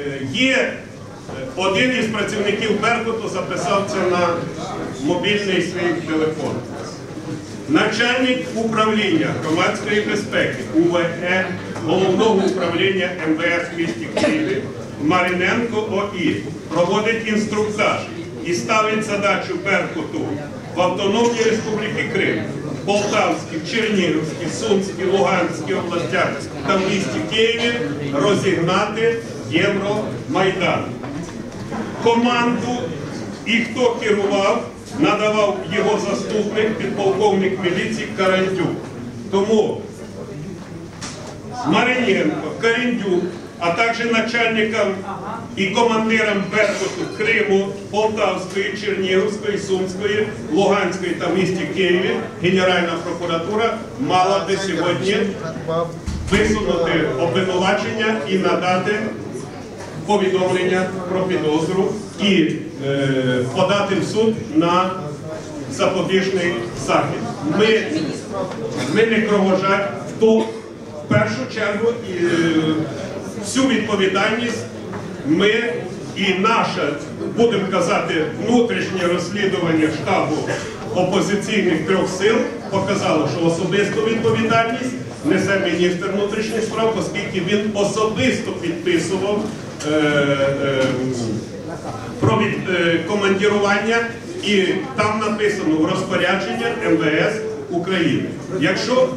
е, є е, один із працівників Беркуту записав це на мобільний свій телефон. Начальник управління громадської безпеки УВЕ головного управління МВС місті Києві Мариненко ОІ проводить інструктаж і ставить задачу Беркуту в Автономній Республіці Крим, Полтавській, Чернігівській, Сумській, Луганській областях та в місті Києві розігнати Євромайдан команду і хто керував, надавав його заступник, підполковник міліції Карандюк. Тому Мариненко, Карандюк, а також начальникам і командирам Беркуту Криму, Полтавської, Чернігівської, Сумської, Луганської та місті Києві Генеральна прокуратура мала би сьогодні висунути обвинувачення і надати повідомлення про підозру і е, подати в суд на запобіжний захід. Ми, ми не кровожать, хто в першу чергу е, всю відповідальність ми і наше, будемо казати, внутрішнє розслідування штабу опозиційних трьох сил показало, що особисту відповідальність несе міністр внутрішніх справ, оскільки він особисто підписував е, е, про від, е, командірування, і там написано розпорядження МВС України. Якщо